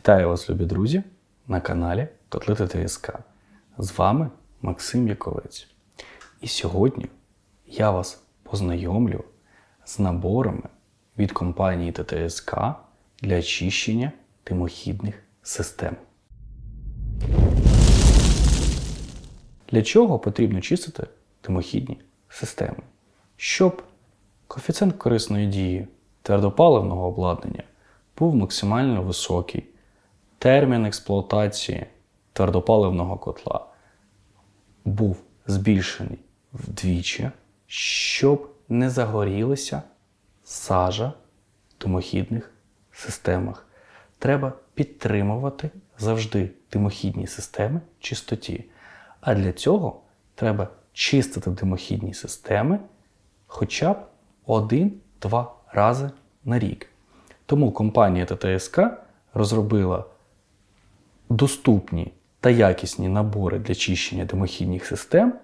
Вітаю вас, любі друзі, на каналі Котлети ТСК. З вами Максим Яковець. І сьогодні я вас познайомлю з наборами від компанії ТТСК для очищення тимохідних систем. Для чого потрібно чистити тимохідні системи? Щоб коефіцієнт корисної дії твердопаливного обладнання був максимально високий, термін експлуатації твердопаливного котла був збільшений вдвічі, щоб не загорілася сажа в димохідних системах. Треба підтримувати завжди димохідні системи чистоті. А для цього треба чистити димохідні системи хоча б один-два рази на рік. Тому компанія ТТСК розробила доступні та якісні набори для чищення димохідних систем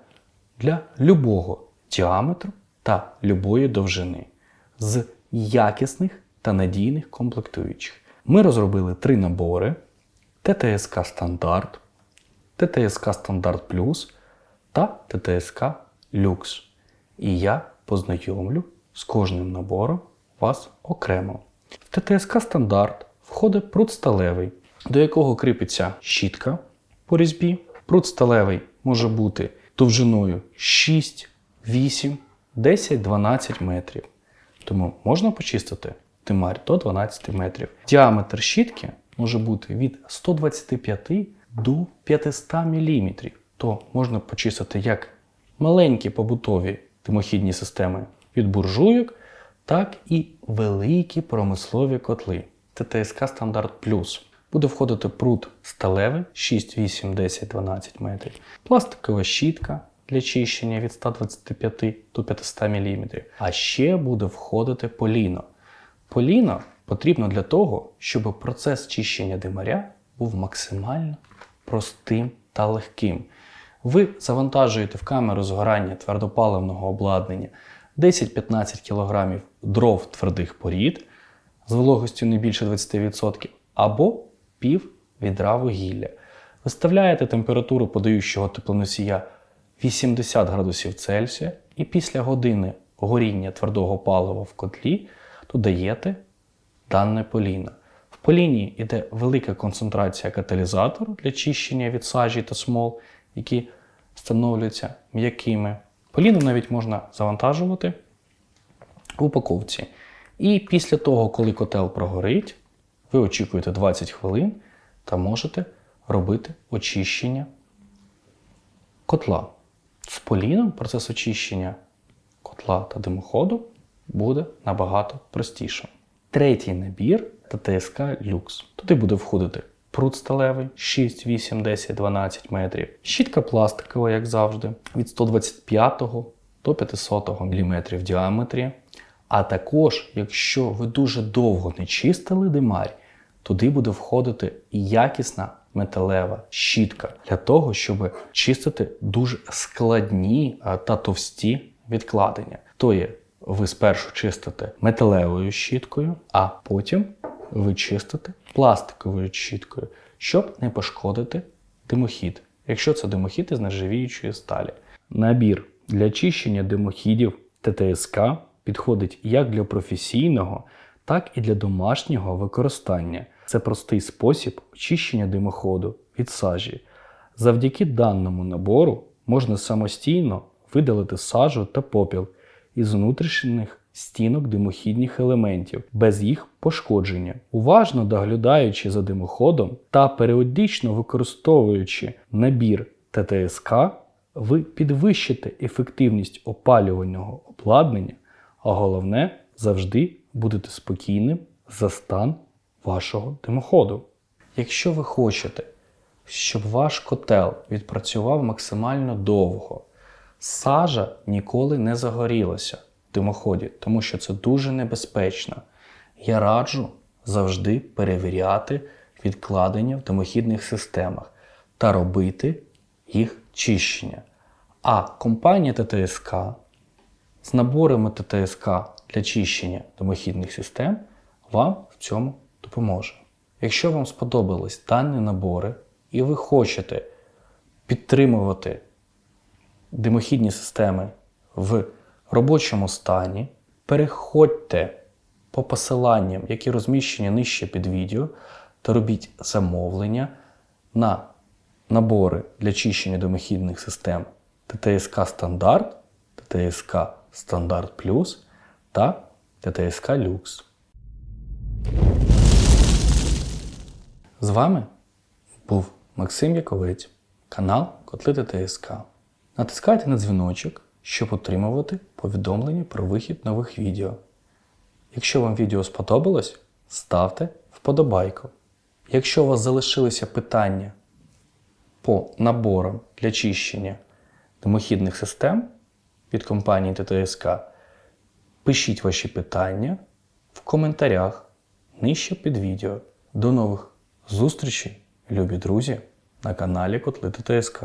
для любого діаметру та любої довжини з якісних та надійних комплектуючих. Ми розробили три набори: ТТСК Стандарт, ТТСК Стандарт Плюс та ТТСК Люкс. І я познайомлю з кожним набором вас окремо. В ТТСК Стандарт входить прут сталевий, до якого кріпиться щітка по різьбі. Прут сталевий може бути довжиною 6, 8, 10, 12 метрів. Тому можна почистити тимарь до 12 метрів. Діаметр щітки може бути від 125 до 500 мм. То можна почистити як маленькі побутові димохідні системи від буржуйок, так і великі промислові котли. ТТСК Стандарт Плюс. Буде входити прут сталевий 6, 8, 10, 12 метрів, пластикова щітка для чищення від 125 до 500 мм. А ще буде входити поліно. Поліно потрібно для того, щоб процес чищення димаря був максимально простим та легким. Ви завантажуєте в камеру згорання твердопаливного обладнання 10-15 кг дров твердих порід з вологостю не більше 20% або пів відра вугілля. Виставляєте температуру подаючого теплоносія 80 градусів Цельсія і після години горіння твердого палива в котлі додаєте дане поліно. В поліні йде велика концентрація каталізатору для чищення від сажі та смол, які встановлюються м'якими. Поліну навіть можна завантажувати в упаковці. І після того, коли котел прогорить, ви очікуєте 20 хвилин та можете робити очищення котла. З поліном процес очищення котла та димоходу буде набагато простішим. Третій набір ТТСК Люкс. Туди буде входити прут сталевий 6, 8, 10, 12 метрів, щітка пластикова, як завжди, від 125 до 500 мм в діаметрі. А також, якщо ви дуже довго не чистили димарь, туди буде входити якісна металева щітка для того, щоб чистити дуже складні та товсті відкладення. То є, ви спершу чистите металевою щіткою, а потім ви чистите пластиковою щіткою, щоб не пошкодити димохід, якщо це димохід із нержавіючої сталі. Набір для чищення димохідів ТТСК підходить як для професійного, так і для домашнього використання. Це простий спосіб очищення димоходу від сажі. Завдяки даному набору можна самостійно видалити сажу та попіл із внутрішніх стінок димохідних елементів без їх пошкодження. Уважно доглядаючи за димоходом та періодично використовуючи набір ТТСК, ви підвищите ефективність опалювального обладнання, а головне завжди будете спокійним за стан вашого димоходу. Якщо ви хочете, щоб ваш котел відпрацював максимально довго, сажа ніколи не загорілася в димоході, тому що це дуже небезпечно. Я раджу завжди перевіряти відкладення в димохідних системах та робити їх чищення. А компанія ТТСК з наборами ТТСК для чищення домохідних систем вам в цьому допоможе. Якщо вам сподобались дані набори і ви хочете підтримувати димохідні системи в робочому стані, переходьте по посиланням, які розміщені нижче під відео, та робіть замовлення на набори для чищення димохідних систем ТТСК Стандарт, ТТСК Стандарт Плюс та ТТСК Люкс. З вами був Максим Яковець, канал Котли ТТСК. Натискайте на дзвіночок, щоб отримувати повідомлення про вихід нових відео. Якщо вам відео сподобалось, ставте вподобайку. Якщо у вас залишилися питання по наборам для чищення димохідних систем від компанії ТТСК, пишіть ваші питання в коментарях нижче під відео. До нових зустрічей, любі друзі, на каналі Котли ТТСК.